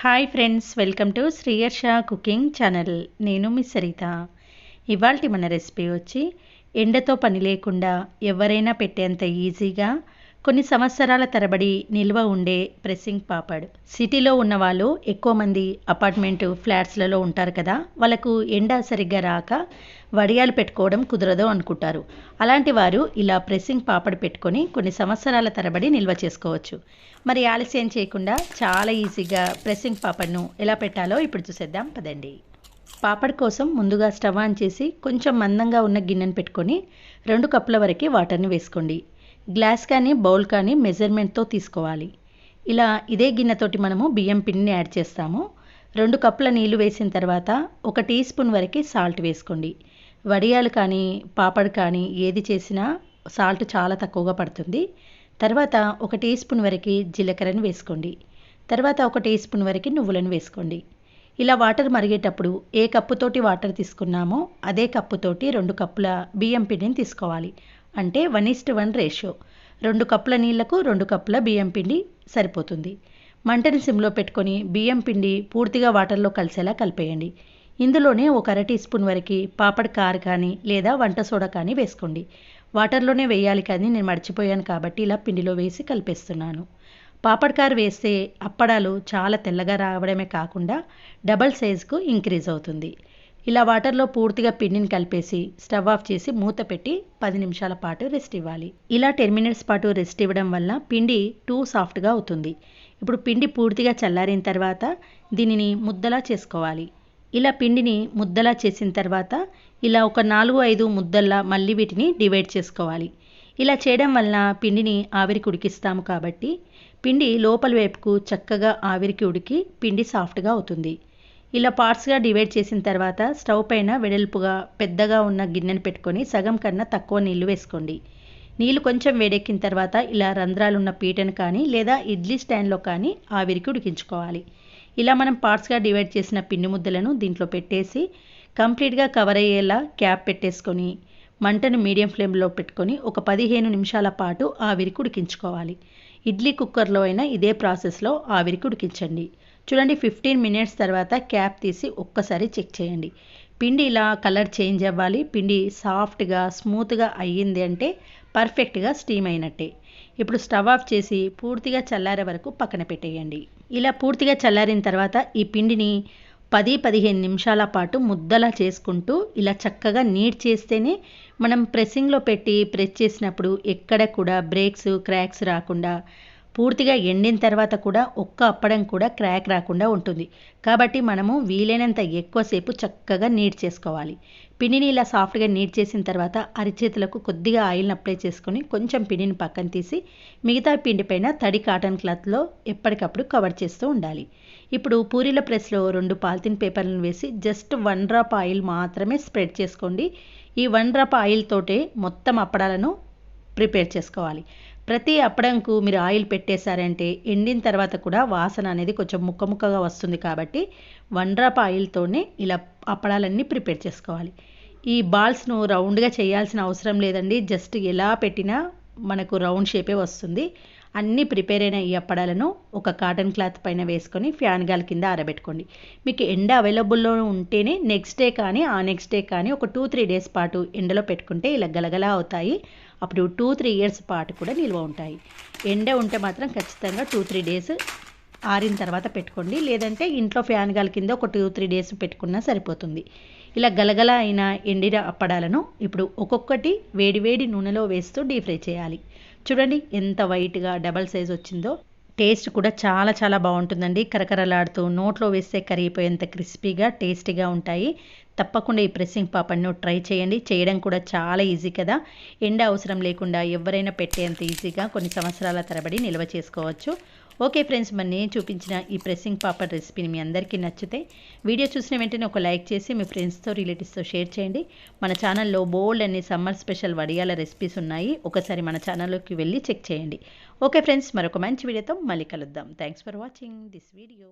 Hi friends welcome to Shriyarsha cooking channel నేను మీ సరిత. ఇవాళ మన రెసిపీ వచ్చి ఎండతో పని లేకుండా ఎవరైనా పెట్టేంత ఈజీగా కొన్ని సంవత్సరాల తరబడి నిల్వ ఉండే ప్రెస్సింగ్ పాపడ్. సిటీలో ఉన్న వాళ్ళు ఎక్కువ మంది అపార్ట్మెంట్ ఫ్లాట్స్లలో ఉంటారు కదా వాళ్ళకు ఎండ సరిగ్గా రాక వడియాలు పెట్టుకోవడం కుదరదు అనుకుంటారు. అలాంటి వారు ఇలా ప్రెస్సింగ్ పాపడ్ పెట్టుకొని కొన్ని సంవత్సరాల తరబడి నిల్వ చేసుకోవచ్చు. మరి ఆలస్యం చేయకుండా చాలా ఈజీగా ప్రెస్సింగ్ పాపడ్ను ఎలా పెట్టాలో ఇప్పుడు చూసేద్దాం పదండి. పాపడ్ కోసం ముందుగా స్టవ్ ఆన్ చేసి కొంచెం మందంగా ఉన్న గిన్నెను పెట్టుకొని రెండు కప్పుల వరకు వాటర్ని వేసుకోండి. గ్లాస్ కానీ బౌల్ కానీ మెజర్మెంట్తో తీసుకోవాలి. ఇలా ఇదే గిన్నెతోటి మనము బియ్యం పిండిని యాడ్ చేస్తాము. రెండు కప్పుల నీళ్ళు వేసిన తర్వాత ఒక టీ స్పూన్ వరకు సాల్ట్ వేసుకోండి. వడియాలు కానీ పాపడ్ కానీ ఏది చేసినా సాల్ట్ చాలా తక్కువగా పడుతుంది. తర్వాత ఒక టీ స్పూన్ వరకు జీలకర్రను వేసుకోండి. తర్వాత ఒక టీ స్పూన్ వరకు నువ్వులను వేసుకోండి. ఇలా వాటర్ మరిగేటప్పుడు ఏ కప్పుతోటి వాటర్ తీసుకున్నామో అదే కప్పుతోటి రెండు కప్పుల బియ్యం పిండిని తీసుకోవాలి. అంటే వన్ ఈస్ట్ వన్ రేషియో రెండు కప్పుల నీళ్ళకు రెండు కప్పుల బియ్యం పిండి సరిపోతుంది. మంటని సిమ్లో పెట్టుకొని బియ్యం పిండి పూర్తిగా వాటర్లో కలిసేలా కలిపేయండి. ఇందులోనే ఒక అర టీ స్పూన్ వరకు పాపడ్ కార్ కానీ లేదా వంట సోడా కానీ వేసుకోండి. వాటర్లోనే వేయాలి కానీ నేను మర్చిపోయాను కాబట్టి ఇలా పిండిలో వేసి కలిపేస్తున్నాను. పాపడ్ కార్ వేస్తే అప్పడాలు చాలా తెల్లగా రావడమే కాకుండా డబల్ సైజుకు ఇంక్రీజ్ అవుతుంది. ఇలా వాటర్లో పూర్తిగా పిండిని కలిపేసి స్టవ్ ఆఫ్ చేసి మూత పెట్టి పది నిమిషాల పాటు రెస్ట్ ఇవ్వాలి. ఇలా టెన్ మినిట్స్ పాటు రెస్ట్ ఇవ్వడం వల్ల పిండి టూ సాఫ్ట్గా అవుతుంది. ఇప్పుడు పిండి పూర్తిగా చల్లారిన తర్వాత దీనిని ముద్దలా చేసుకోవాలి. ఇలా పిండిని ముద్దలా చేసిన తర్వాత ఇలా ఒక నాలుగు ఐదు ముద్దల్లా మళ్ళీ వీటిని డివైడ్ చేసుకోవాలి. ఇలా చేయడం వలన పిండిని ఆవిరికి ఉడికిస్తాము కాబట్టి పిండి లోపల వైపుకు చక్కగా ఆవిరికి ఉడికి పిండి సాఫ్ట్గా అవుతుంది. ఇలా పార్ట్స్గా డివైడ్ చేసిన తర్వాత స్టవ్ పైన వెడల్పుగా పెద్దగా ఉన్న గిన్నెను పెట్టుకొని సగం కన్నా తక్కువ నీళ్ళు వేసుకోండి. నీళ్ళు కొంచెం వేడెక్కిన తర్వాత ఇలా రంధ్రాలున్న పీటను కానీ లేదా ఇడ్లీ స్టాండ్లో కానీ ఆవిరికి ఉడికించుకోవాలి. ఇలా మనం పార్ట్స్గా డివైడ్ చేసిన పిండి ముద్దలను దీంట్లో పెట్టేసి కంప్లీట్గా కవర్ అయ్యేలా క్యాప్ పెట్టేసుకొని మంటను మీడియం ఫ్లేమ్లో పెట్టుకొని ఒక పదిహేను నిమిషాల పాటు ఆవిరికి ఉడికించుకోవాలి. ఇడ్లీ కుక్కర్లో అయినా ఇదే ప్రాసెస్లో ఆవిరికి ఉడికించండి. చూడండి ఫిఫ్టీన్ మినిట్స్ తర్వాత క్యాప్ తీసి ఒక్కసారి చెక్ చేయండి. పిండి ఇలా కలర్ చేంజ్ అవ్వాలి. పిండి సాఫ్ట్గా స్మూత్గా అయ్యింది అంటే పర్ఫెక్ట్గా స్టీమ్ అయినట్టే. ఇప్పుడు స్టవ్ ఆఫ్ చేసి పూర్తిగా చల్లారే వరకు పక్కన పెట్టేయండి. ఇలా పూర్తిగా చల్లారిన తర్వాత ఈ పిండిని పది పదిహేను నిమిషాల పాటు ముద్దలా చేసుకుంటూ ఇలా చక్కగా నీట్ చేస్తేనే మనం ప్రెస్సింగ్లో పెట్టి ప్రెస్ చేసినప్పుడు ఎక్కడ కూడా బ్రేక్స్ క్రాక్స్ రాకుండా పూర్తిగా ఎండిన తర్వాత కూడా ఒక్క అప్పడం కూడా క్రాక్ రాకుండా ఉంటుంది. కాబట్టి మనము వీలైనంత ఎక్కువసేపు చక్కగా నీట్ చేసుకోవాలి. పిండిని ఇలా సాఫ్ట్గా నీట్ చేసిన తర్వాత అరిచేతులకు కొద్దిగా ఆయిల్ని అప్లై చేసుకొని కొంచెం పిండిని పక్కన తీసి మిగతా పిండి పైన తడి కాటన్ క్లాత్లో ఎప్పటికప్పుడు కవర్ చేస్తూ ఉండాలి. ఇప్పుడు పూరీల ప్రెస్లో రెండు పాలిథిన్ పేపర్లను వేసి జస్ట్ వన్ డ్రాప్ ఆయిల్ మాత్రమే స్ప్రెడ్ చేసుకోండి. ఈ వన్ డ్రాప్ ఆయిల్ తోటే మొత్తం అప్పడాలను ప్రిపేర్ చేసుకోవాలి. ప్రతి అప్పడంకు మీరు ఆయిల్ పెట్టేశారంటే ఎండిన తర్వాత కూడా వాసన అనేది కొంచెం ముక్క ముక్కగా వస్తుంది కాబట్టి వన్ డ్రాప్ ఆయిల్తోనే ఇలా అప్పడాలన్నీ ప్రిపేర్ చేసుకోవాలి. ఈ బాల్స్ను రౌండ్గా చేయాల్సిన అవసరం లేదండి. జస్ట్ ఎలా పెట్టినా మనకు రౌండ్ షేపే వస్తుంది. అన్నీ ప్రిపేర్ అయిన ఈ అప్పడాలను ఒక కాటన్ క్లాత్ పైన వేసుకొని ఫ్యాన్ గాలి కింద ఆరబెట్టుకోండి. మీకు ఎండ అవైలబుల్లో ఉంటేనే నెక్స్ట్ డే కానీ ఆ నెక్స్ట్ డే కానీ ఒక టూ త్రీ డేస్ పాటు ఎండలో పెట్టుకుంటే ఇలా గలగలా అవుతాయి. అప్పుడు టూ త్రీ ఇయర్స్ పాటు కూడా నిల్వ ఉంటాయి. ఎండ ఉంటే మాత్రం ఖచ్చితంగా టూ త్రీ డేస్ ఆరిన తర్వాత పెట్టుకోండి. లేదంటే ఇంట్లో ఫ్యాన్ గాలి కింద ఒక టూ త్రీ డేస్ పెట్టుకున్నా సరిపోతుంది. ఇలా గలగల అయిన ఎండిన అప్పడాలను ఇప్పుడు ఒక్కొక్కటి వేడి వేడి నూనెలో వేస్తూ డీప్ ఫ్రై చేయాలి. చూడండి ఎంత వైట్గా డబల్ సైజ్ వచ్చిందో. టేస్ట్ కూడా చాలా చాలా బాగుంటుందండి. కరకరలాడుతూ నోట్లో వేస్తే కరిగిపోయేంత క్రిస్పీగా టేస్టీగా ఉంటాయి. తప్పకుండా ఈ ప్రెస్సింగ్ పాపడ్ను ట్రై చేయండి. చేయడం కూడా చాలా ఈజీ కదా. ఎండ అవసరం లేకుండా ఎవరైనా పెట్టేంత ఈజీగా కొన్ని సంవత్సరాల తరబడి నిల్వ చేసుకోవచ్చు. ఓకే ఫ్రెండ్స్ మరి నేను చూపించిన ఈ ప్రెస్సింగ్ పాపడ్ రెసిపీని మీ అందరికీ నచ్చితే వీడియో చూసిన వెంటనే ఒక లైక్ చేసి మీ ఫ్రెండ్స్తో రిలేటివ్స్తో షేర్ చేయండి. మన ఛానల్లో బోల్డ్ అన్ని సమ్మర్ స్పెషల్ వడియాల రెసిపీస్ ఉన్నాయి. ఒకసారి మన ఛానల్లోకి వెళ్ళి చెక్ చేయండి. ఓకే ఫ్రెండ్స్ మరొక మంచి వీడియోతో మళ్ళీ కలుద్దాం. Thanks for watching this video